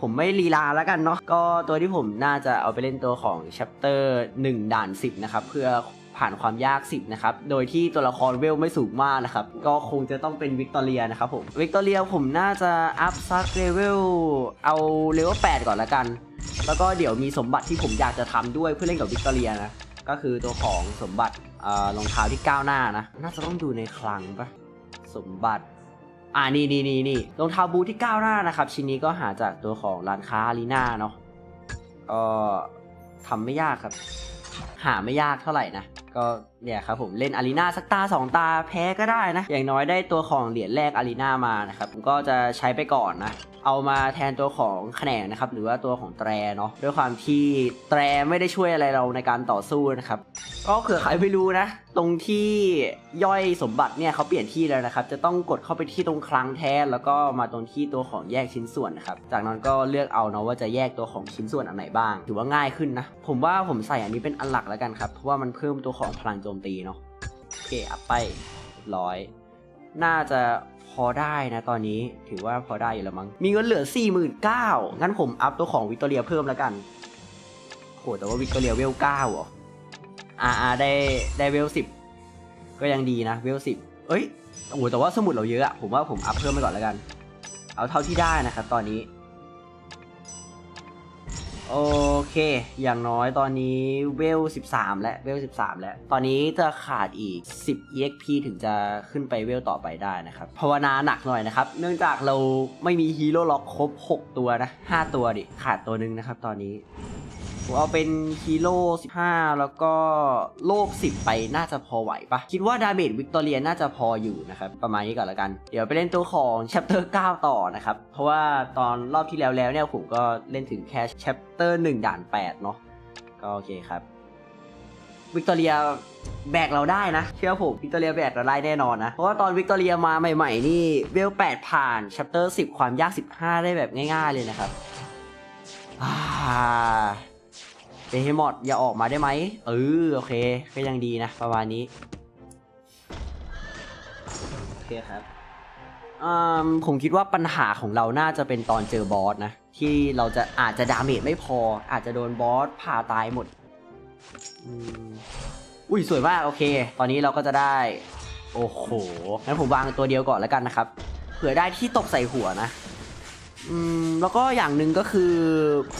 ผมไม่ลีลาแล้วกันเนาะก็ตัวที่ผมน่าจะเอาไปเล่นตัวของ chapter 1ด่าน 10 นะครับ เพื่อผ่านความยาก 10 นะครับ โดยที่ตัวละครเวลไม่สูงมากนะครับ ก็คงจะต้องเป็นวิกตอเรียนะครับผมวิกตอเรียผมน่าจะอัพซักเลเวลเอาเลเวล8ก่อนละกัน แล้วก็เดี๋ยวมีสมบัติที่ผมอยากจะทำด้วยเพื่อเล่นกับวิกตอเรียนะก็คือตัวของสมบัติเอ่อรองเท้าที่ก้าวหน้านะ น่าจะต้องดูในคลังปะสมบัติ อ่านี่นี่นี่นี่รองเท้าบูทที่ก้าวหน้านะครับ ชิ้นนี้ก็หาจากตัวของร้านค้าอารีนาเนาะก็ทำไม่ยากครับ หาไม่ยากเท่าไหร่นะก็เนี่ยครับผมเล่นอารีนาสักตาสองตาแพ้ก็ได้นะ อย่างน้อยได้ตัวของเหรียญแรกอารีนามานะครับผมก็จะใช้ไปก่อนนะ เอามาแทนตัวของแขนงนะครับหรือว่าตัวของแตรเนาะด้วยความที่แตรไม่ได้ช่วยอะไรเราในการต่อสู้นะครับก็เผื่อใครไม่รู้นะ ตรงที่ย่อยสมบัติเนี่ยเขาเปลี่ยนที่แล้วนะครับ จะต้องกดเข้าไปที่ตรงคลังแทนแล้วก็มาตรงที่ตัวของแยกชิ้นส่วนนะครับจากนั้นก็เลือกเอาเนาะว่าจะแยกตัวของชิ้นส่วนอันไหนบ้างถือว่าง่ายขึ้นนะ ผมว่าผมใส่อันนี้เป็นอันหลักแล้วกันครับเพราะว่ามันเพิ่มตัวของพลังโจมตีเนาะโอเคอัพไปร้อยน่าจะ อได้นะตอนนี้ถือว่าพอได้อยู่แล้วมั้งมีเงินเหลือ 4 9 0 0 0งั้นผมอัพตัวของวิกตอเรียเพิ่มแล้วกันโหแต่ว่าวิกตอเรียเวลเก้าอ่าอ่าได้ได้เวลสิบก็ยังดีนะเวลสิบเอ้ยโอ้แต่ว่าสมุดเราเยอะอะผมว่าผมอัพเพิ่มไปก่อนแล้วกัน เอาเท่าที่ได้นะครับตอนนี้ โอเค อย่างน้อยตอนนี้เวล 13 แล้วเวล 13 แล้ว ตอนนี้จะขาดอีก 10 exp ถึงจะขึ้นไปเวลต่อไปได้นะครับ ภาวนาหนักหน่อยนะครับ เนื่องจากเราไม่มีฮีโร่ล็อกครบ 6 ตัวนะ 5 ตัวดิ ขาดตัวนึงนะครับตอนนี้ ผมเอาเป็นฮีโร่15 แล้วก็โลก10 ไปน่าจะพอไหวปะคิดว่าดาเมจวิกตอเรียน่าจะพออยู่นะครับประมาณนี้ก่อนละกัน เดี๋ยวไปเล่นตัวของ chapter 9ต่อนะครับ เพราะว่าตอนรอบที่แล้วแล้วเนี่ยผมก็เล่นถึงแค่ chapter 1ด่าน 8 เนาะก็โอเคครับวิกตอเรียแบกเราได้นะ เชื่อผมวิกตอเรียแบกเราได้แน่นอนนะ เพราะว่าตอนวิกตอเรียมาใหม่ๆนี่เวล8ผ่าน chapter 10 ความยาก 15 ได้แบบง่ายๆเลยนะครับ อ่าเบเฮมอดอย่าออกมาได้ไหมเออโอเคก็ยังดีนะประมาณนี้โอเคครับอืมผมคิดว่าปัญหาของเราน่าจะเป็นตอนเจอบอสนะ ที่เราจะอาจจะดาเมจไม่พอ อาจจะโดนบอสผ่าตายหมดอืมอุ้ยสวยมากโอเค ตอนนี้เราก็จะได้ โอ้โหงั้นผมวางตัวเดียวก่อนแล้วกันนะครับ เผื่อได้ที่ตกใส่หัวนะ อืมแล้วก็อย่างหนึ่งก็คือ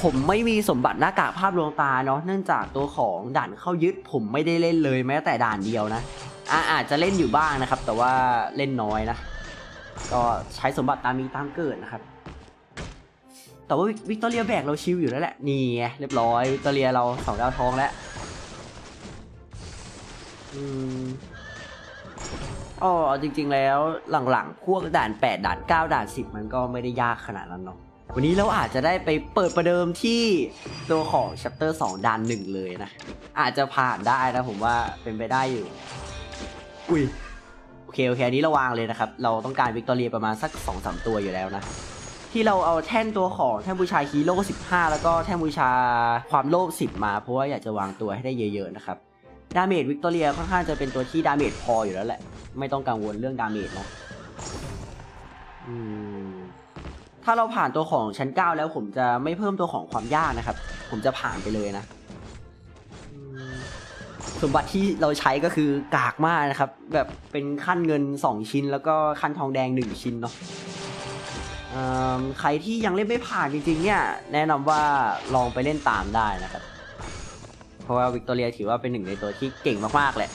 ผมไม่มีสมบัติหน้ากากภาพลวงตาเนาะเนื่องจากตัวของด่านเข้ายึดผมไม่ได้เล่นเลยแม้แต่ด่านเดียวนะอาอาจจะเล่นอยู่บ้างนะครับ แต่ว่าเล่นน้อยนะ ก็ใช้สมบัติตามมีตามเกิดนะครับ แต่ว่าวิกตอเรียแบกเราชิวอยู่แล้วแหละนี่ไงเรียบร้อยวิกตอเรียเราสองดาวทองแล้วอืม อ๋อจริง ๆ แล้วหลังๆพวกด่าน 8 ด่าน 9 ด่าน 10 มันก็ไม่ได้ยากขนาดนั้นเนาะวันนี้เราอาจจะได้ไปเปิดประเดิมที่ตัวของ chapter 2ด่าน1 เลยนะ อาจจะผ่านได้นะผมว่าเป็นไปได้อยู่ อุ้ยโอเคโอเคอันนี้เราวางเลยนะครับ เราต้องการวิกตอเรียประมาณสัก2-3ตัวอยู่แล้วนะ ที่เราเอาแท่นตัวของแท่นบูชาฮีโร่15 แล้วก็แท่นบูชาความโลภ10 มา เพราะว่าอยากจะวางตัวให้ได้เยอะๆนะครับ ดาเมจวิกตอเรียค่อนข้างจะเป็นตัวที่ดาเมจพออยู่แล้วแหละ ไม่ต้องกังวลเรื่องดาเมจเนาะถ้าเราผ่านตัวของชั้น 9 แล้วผมจะไม่เพิ่มตัวของความยากนะครับ ผมจะผ่านไปเลยนะ สมบัติที่เราใช้ก็คือกากมากนะครับ แบบเป็นขั้นเงิน 2 ชิ้น แล้วก็ขั้นทองแดง 1 ชิ้นเนาะใครที่ยังเล่นไม่ผ่านจริงๆเนี่ย แนะนำว่าลองไปเล่นตามได้นะครับ เพราะว่าวิกตอเรียถือว่าเป็นหนึ่งในตัวที่เก่งมากๆแหละ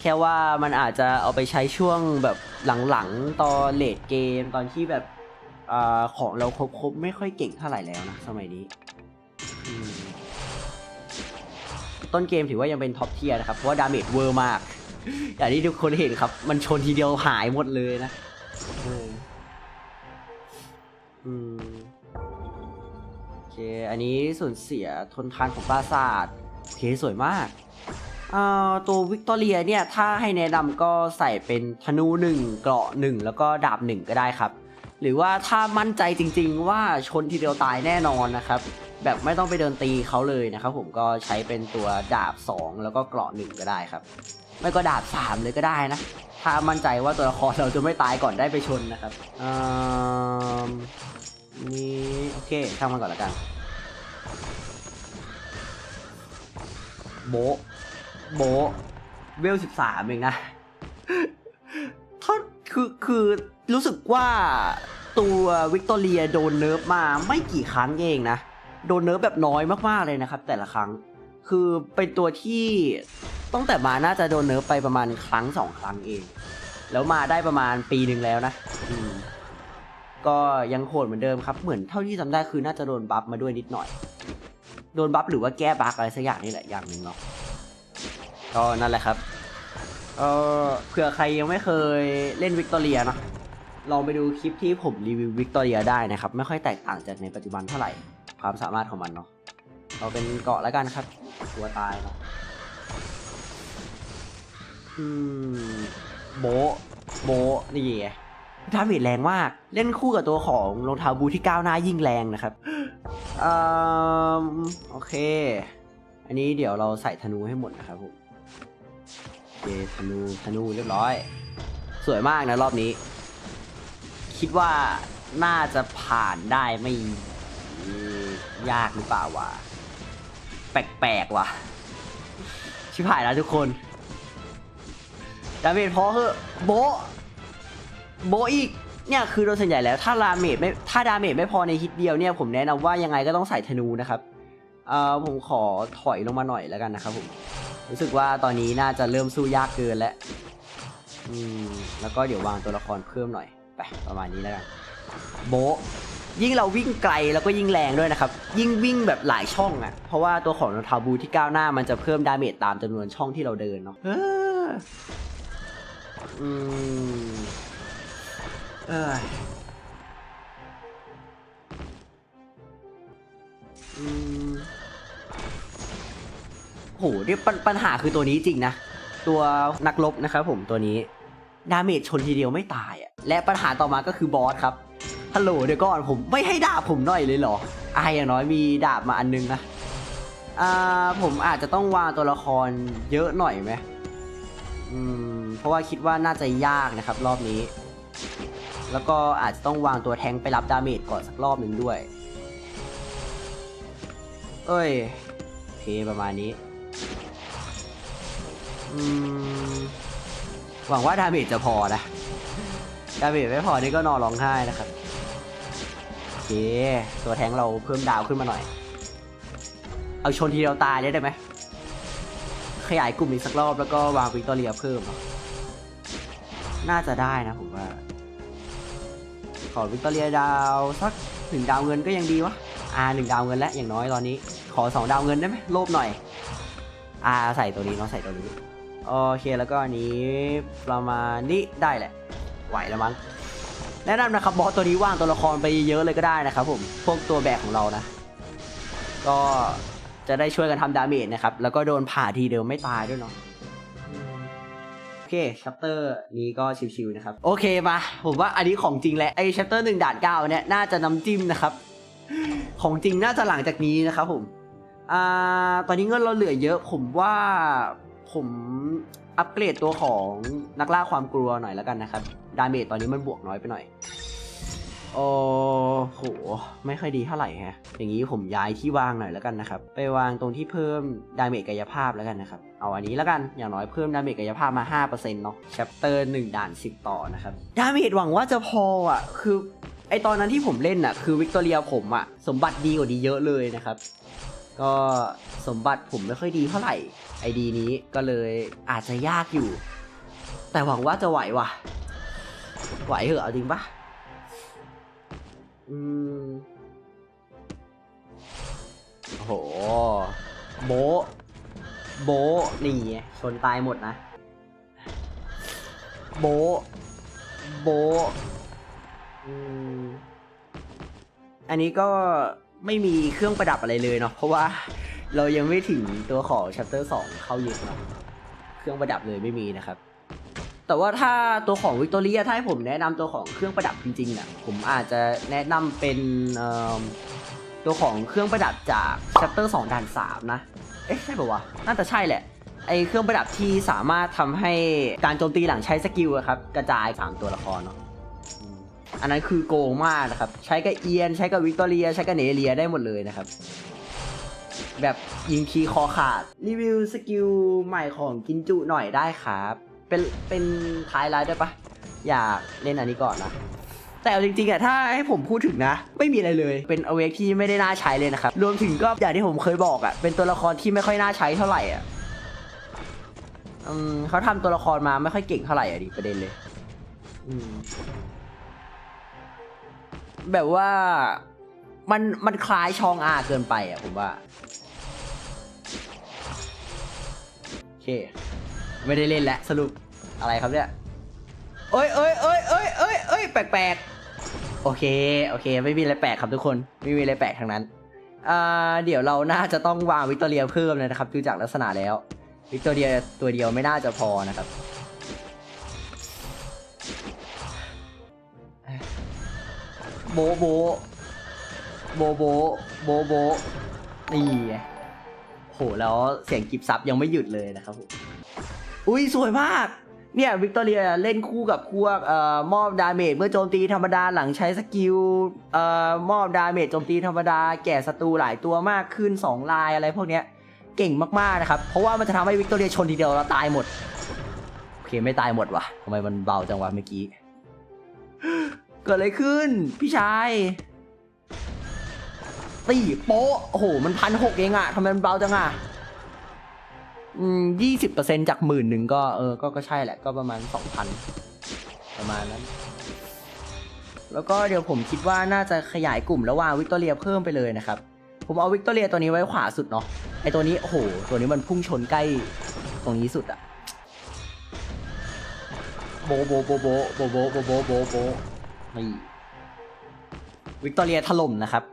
แค่ว่ามันอาจจะเอาไปใช้ช่วงแบบหลังๆตอนเลดเกมตอนที่แบบอของเราครบๆไม่ค่อยเก่งเท่าไหร่แล้วนะสมัยนี้ ต้นเกมถือว่ายังเป็นท็อปเทียร์นะครับ เพราะว่าดาเมจเวอร์มาก อย่างที่ทุกคนเห็นครับ มันชนทีเดียวหายหมดเลยนะโอเค อันนี้ส่วนเสียทนทานของปราสาท เคสวยมากอ่าตัววิกตอเรียเนี่ยถ้าให้แนะนำก็ใส่เป็นธนูหนึ่งเกราะหนึ่งแล้วก็ดาบหนึ่งก็ได้ครับ หรือว่าถ้ามั่นใจจริง ๆ ว่าชนทีเดียวตายแน่นอนนะครับ แบบไม่ต้องไปเดินตีเขาเลยนะครับผมก็ใช้เป็นตัวดาบ 2 แล้วก็เกราะหนึ่งก็ได้ครับ ไม่ก็ดาบ 3 เลยก็ได้นะ ถ้ามั่นใจว่าตัวละครเราจะไม่ตายก่อนได้ไปชนนะครับอืมนี่โอเคช่างมันก่อนละกัน โบะโบะเวลสิบสามเองนะถ้าคือคือรู้สึกว่าตัววิกตอเรียโดนเนิร์ฟมาไม่กี่ครั้งเองนะ โดนเนิร์ฟแบบน้อยมากๆเลยนะครับ แต่ละครั้งคือเป็นตัวที่ตั้งแต่มาน่าจะโดนเนิร์ฟไปประมาณครั้งสองครั้งเอง แล้วมาได้ประมาณปีหนึ่งแล้วนะก็ยังโหดเหมือนเดิมครับ เหมือนเท่าที่จำได้คือน่าจะโดนบัฟมาด้วยนิดหน่อย โดนบัฟหรือว่าแก้บั๊กอะไรสักอย่างนี่แหละอย่างหนึ่งเนาะก็นั่นแหละครับเออเผื่อใครยังไม่เคยเล่นวิกตอเรียเนาะลองไปดูคลิปที่ผมรีวิววิกตอเรียได้นะครับ ไม่ค่อยแตกต่างจากในปัจจุบันเท่าไหร่ความสามารถของมันเนาะเราเป็นเกาะแล้วกันครับตัวตายเนาะอืมโบโบนี่ไง ดาเมจแรงมาก เล่นคู่กับตัวของรองเท้าบูที่ก้าวหน้ายิ่งแรงนะครับออโอเค อันนี้เดี๋ยวเราใส่ธนูให้หมดนะครับผมเคธนูธนูเรียบร้อย สวยมากนะรอบนี้ คิดว่าน่าจะผ่านได้ไม่ยากหรือเปล่าวะแปลกๆว่ะ ชิบหายแล้วทุกคนดาเมจพอเหอะโบ โบอีกเนี่ยคือโดยส่วนใหญ่แล้วถ้าดาเมจไม่ถ้าดาเมจไม่พอในฮิตเดียวเนี่ยผมแนะนำว่ายังไงก็ต้องใส่ธนูนะครับเอ่อผมขอถอยลงมาหน่อยแล้วกันนะครับผมรู้สึกว่าตอนนี้น่าจะเริ่มสู้ยากเกินแล้วอืมแล้วก็เดี๋ยววางตัวละครเพิ่มหน่อยไปประมาณนี้แล้วกันโบยิ่งเราวิ่งไกลแล้วก็ยิ่งแรงด้วยนะครับ ยิ่งวิ่งแบบหลายช่องอะ่ะ เพราะว่าตัวของรองเท้าบูที่ก้าวหน้ามันจะเพิ่มดาเมจตามจำนวนช่องที่เราเดินเนาะอืม เออโหเนี่ยปปัญหาคือตัวนี้จริงนะ ตัวนักรบนะครับผมตัวนี้ ดาเมจชนทีเดียวไม่ตายอะและปัญหาต่อมาก็คือบอสครับฮัลโหลเดี๋ยวก่อนผมไม่ให้ดาบผมหน่อยเลยเหรออายอย่างน้อยมีดาบมาอันนึงนะอ่าผมอาจจะต้องวางตัวละครเยอะหน่อยไหมอืมเพราะว่าคิดว่าน่าจะยากนะครับ รอบนี้ แล้วก็อาจจะต้องวางตัวแทงไปรับดาเมจก่อนสักรอบหนึ่งด้วย เอ้ยเคประมาณนี้หวังว่าดาเมจจะพอนะ ดาเมจไม่พอนี่ก็นอนร้องไห้นะครับโอเคตัวแทงเราเพิ่มดาวขึ้นมาหน่อย เอาชนทีเดียวตายได้ไหมขยายกลุ่มอีกสักรอบแล้วก็วางวิกตอเรียเพิ่ม น่าจะได้นะผมว่า ขอวิกตอเรียดาวสักหนึ่งดาวเงินก็ยังดีวะอ่าหนึ่งดาวเงินแล้วอย่างน้อยตอนนี้ ขอสองดาวเงินได้ไหมโลภหน่อย อ่าใส่ตัวนี้เนาะใส่ตัวนี้โอเคแล้วก็อันนี้ประมาณนี้ได้แหละ ไหวแล้วมั้งแนะนำนะครับบอสตัวนี้ว่างตัวละครไปเยอะเลยก็ได้นะครับผมพวกตัวแบกของเรานะ ก็จะได้ช่วยกันทำดาเมจนะครับแล้วก็โดนผ่าทีเดียวไม่ตายด้วยเนาะ เคชัปเตอร์นี้ก็ชิวๆนะครับ โอเคมาผมว่าอันนี้ของจริงแหละไอชัปเตอร์หนึ่งด่านเก้าเนี่ยน่าจะน้ำจิ้มนะครับ ของจริงน่าจะหลังจากนี้นะครับผมอ่าตอนนี้เงินเราเหลือเยอะ ผมว่าผมอัปเกรดตัวของนักล่าความกลัวหน่อยแล้วกันนะครับ ดาเมจตอนนี้มันบวกน้อยไปหน่อย โอ้โห ไม่ค่อยดีเท่าไหร่ฮะ อย่างนี้ผมย้ายที่วางหน่อยแล้วกันนะครับ ไปวางตรงที่เพิ่มดาเมจกายภาพแล้วกันนะครับ เอาอันนี้แล้วกัน อย่างน้อยเพิ่มดาเมจกายภาพมา 5%เนาะ chapter 1ด่าน 10 ต่อนะครับ ดาเมจหวังว่าจะพออะ คือไอตอนนั้นที่ผมเล่นอะ คือวิกตอเรียผมอะ สมบัติดีกว่าดีเยอะเลยนะครับ ก็สมบัติผมไม่ค่อยดีเท่าไหร่ไอดีนี้ก็เลยอาจจะยากอยู่ แต่หวังว่าจะไหวว่ะไหวเหอะเอจริงปะอืมโอ้โห โบ โบนี่ชนตายหมดนะ โบ โบอันนี้ก็ไม่มีเครื่องประดับอะไรเลยเนาะเพราะว่าเรายังไม่ถึงตัวของ chapter 2 เข้ายึดเนาะเครื่องประดับเลยไม่มีนะครับ แต่ว่าถ้าตัวของวิกตอเรียถ้าให้ผมแนะนำตัวของเครื่องประดับจริงๆนะผมอาจจะแนะนำเป็นตัวของเครื่องประดับจาก chapter 2ด่าน3นะ อ๊ะใช่ป่าวะ น่าจะใช่แหละ ไอเครื่องประดับที่สามารถทำให้การโจมตีหลังใช้สกิลอะครับ กระจายสามตัวละครเนาะอืมอันนั้นคือโกงมากนะครับ ใช้กับเอียน ใช้กับวิกตอเรีย ใช้กับเนเรียได้หมดเลยนะครับ แบบยิงคีย์คอขาด รีวิวสกิลใหม่ของกินจุหน่อยได้ครับ เป็นเป็นท้ายไลฟ์ได้ปะอยากเล่นอันนี้ก่อนนะ แต่เอาจริงๆอะถ้าให้ผมพูดถึงนะ ไม่มีอะไรเลย เป็นอเวกที่ไม่ได้น่าใช้เลยนะครับ รวมถึงก็อย่างที่ผมเคยบอกอะเป็นตัวละครที่ไม่ค่อยน่าใช้เท่าไหร่อะอืมเขาทำตัวละครมาไม่ค่อยเก่งเท่าไหร่อะดิประเด็นเลย อืม แบบว่ามันมันคล้ายชองอาเกินไปอะผมว่าโอเค ไม่ได้เล่นแล้วสรุปอะไรครับเนี่ย เอ้ยเอ้ยเอ้ยเอ้ยเอ้ยเอ้ยแปลกๆ โอเค โอเค ไม่มีอะไรแปลกครับทุกคน ไม่มีอะไรแปลกทั้งนั้น อ่า เดี๋ยวเราน่าจะต้องวางวิกตอเรียเพิ่มเลยนะครับ ดูจากลักษณะแล้ว วิกตอเรียตัวเดียวไม่น่าจะพอนะครับ โบโบ โบโบ โบโบ นี่โห แล้วเสียงกิบซับยังไม่หยุดเลยนะครับผมอุ้ยสวยมาก เนี่ยวิกตอเรียเล่นคู่กับพวกเอ่อมอบดาเมจเมื่อโจมตีธรรมดาหลังใช้สกิลเอ่อมอบดาเมจโจมตีธรรมดาแก่ศัตรูหลายตัวมากขึ้น 2 ลายอะไรพวกเนี้ยเก่งมากๆนะครับ เพราะว่ามันจะทำให้วิกตอเรียชนทีเดียวแล้วตายหมด โอเคไม่ตายหมดวะทำไมมันเบาจังวะเมื่อกี้ เกิดอะไรขึ้น พี่ชายตีโป๊ะโอ้โหมันพันหกเองอะทำไมมันเบาจังอะ ยี่สิบเปอร์เซ็นจากหมื่นหนึ่งก็เออก็ก็ใช่แหละก็ประมาณสองพันประมาณนั้น แล้วก็เดี๋ยวผมคิดว่าน่าจะขยายกลุ่มแล้ววางวิกตอเรียเพิ่มไปเลยนะครับ ผมเอาวิกตอเรียตัวนี้ไว้ขวาสุดเนาะไอตัวนี้โอ้โหตัวนี้มันพุ่งชนใกล้ตรงนี้สุดอะโบโบโบโบโบโบโบโบโบโบนี่วิกตอเรียถล่มนะครับ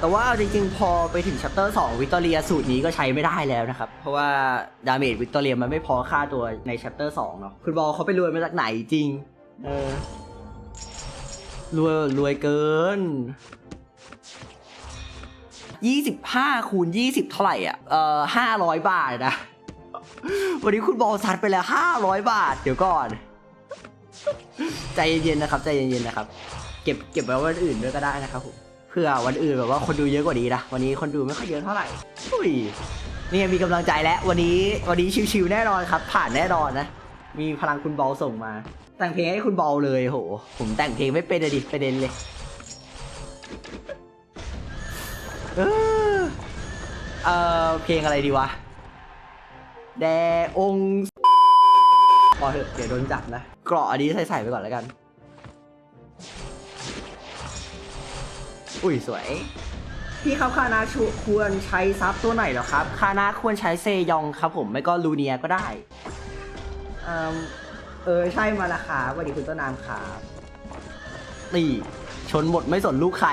แต่ว่าเอาจริงๆ พอไปถึงชัปเตอร์2วิกตอเรียสูตรนี้ก็ใช้ไม่ได้แล้วนะครับ เพราะว่าดาเมจวิกตอเรียมันไม่พอค่าตัวในชัปเตอร์2เนาะคุณบอลเขาไปรวยมาจากไหนจริง เออรวยรวยเกิน 25 คูณ 20 เท่าไหร่อะ เอ่อ500 บาทนะ วันนี้คุณบอลซัดไปแล้ว 500 บาท เดี๋ยวก่อน ใจเย็นๆนะครับ ใจเย็นๆนะครับ เก็บเก็บไว้วันอื่นด้วยก็ได้นะครับผม เพื่อวันอื่นแบบว่าคนดูเยอะกว่านี้นะวันนี้คนดูไม่ค่อยเยอะเท่าไหร่อุ้ยนี่มีกำลังใจแล้ววันนี้วันนี้ชิวๆแน่นอนครับ ผ่านแน่นอนนะมีพลังคุณบอลส่งมา แต่งเพลงให้คุณบอลเลยโห ผมแต่งเพลงไม่เป็นอะดิประเด็นเลยเออเออเพลงอะไรดีวะแดองค์พอเถอะเดี๋ยวโดนจับนะเกราะอันนี้ใส่ใส่ไปก่อนแล้วกัน อุ้ยสวย พี่ครับคานาชูควรใช้ซับตัวไหนเหรอครับ คานาควรใช้เซยองครับผม ไม่ก็ลูเนียก็ได้เอมเออใช่มาละครับสวัสดีคุณต้นน้ำครับนี่ชนหมดไม่สนลูกใคร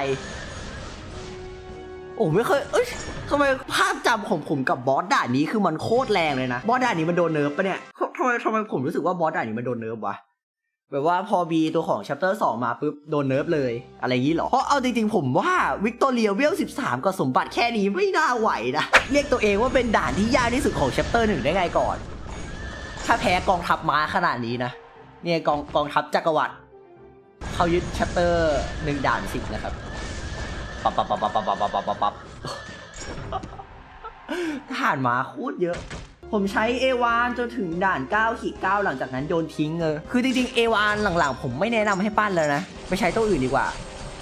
โอ้ไม่เคย เอ้ยทำไมภาพจำของผมกับบอสด่านนี้คือมันโคตรแรงเลยนะ บอสด่านนี้มันโดนเนิร์ฟปะเนี่ยทำไมทำไมผมรู้สึกว่าบอสด่านนี้มันโดนเนิร์ฟวะ แบบว่าพอบีตัวของ chapter 2 มาปุ๊บโดนเนิร์ฟเลยอะไรอย่างนี้เหรอ เพราะเอาจริงๆผมว่าวิกตอเรียเวล 13 กับสมบัติแค่นี้ไม่น่าไหวนะ เรียกตัวเองว่าเป็นด่านที่ยากที่สุดของ chapter 1 ได้ไงก่อน ถ้าแพ้กองทัพม้าขนาดนี้นะ เนี่ยกองกองทัพจักรวรรดิเขายึด chapter 1 ด่าน 10 นะครับปับปับปับปับปับปับปับปับทหารม้าโคตรเยอะ ผมใช้เอวานจนถึงด่าน9ขีด9หลังจากนั้นโยนทิ้งเลยคือจริงๆเอวานหลังๆ ผมไม่แนะนำให้ปั้นเลยนะ ไปใช้ตัวอื่นดีกว่า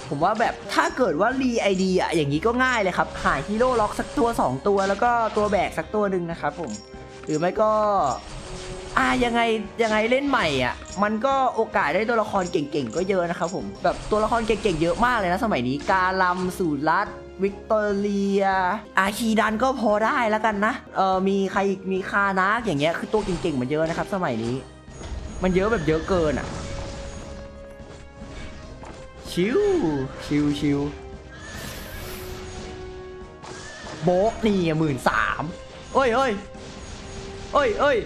ผมว่าแบบถ้าเกิดว่ารีไอดีอะอย่างนี้ก็ง่ายเลยครับหาฮีโร่ล็อกสักตัว 2 ตัว แล้วก็ตัวแบกสักตัวหนึ่งนะครับผม หรือไม่ก็อ่ายังไงยังไงเล่นใหม่อะมันก็โอกาสได้ตัวละครเก่งๆก็เยอะนะครับผมแบบตัวละครเก่งๆเยอะมากเลยนะสมัยนี้กาลัมสูรัต วิกตอเรีย อาคีดันก็พอได้แล้วกันนะ เออมีใครอีก มีคานาอย่างเงี้ย คือตัวเก่งๆ มันเยอะนะครับ สมัยนี้ มันเยอะแบบเยอะเกินอะ ชิว ชิวชิวโบะนี่หมื่นสามเอ้ยเอ้ยเอ้ยเอ้ย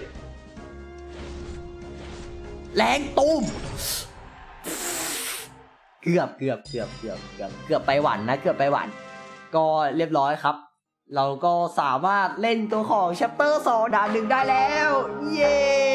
แรงตุ้มเกือบเกือบเกือบเกือบเกือบเกือบไปหวันนะ เกือบไปหวัน ก็เรียบร้อยครับ เราก็สามารถเล่นตัวของ chapter 2ด่านหนึ่งได้แล้ว เย้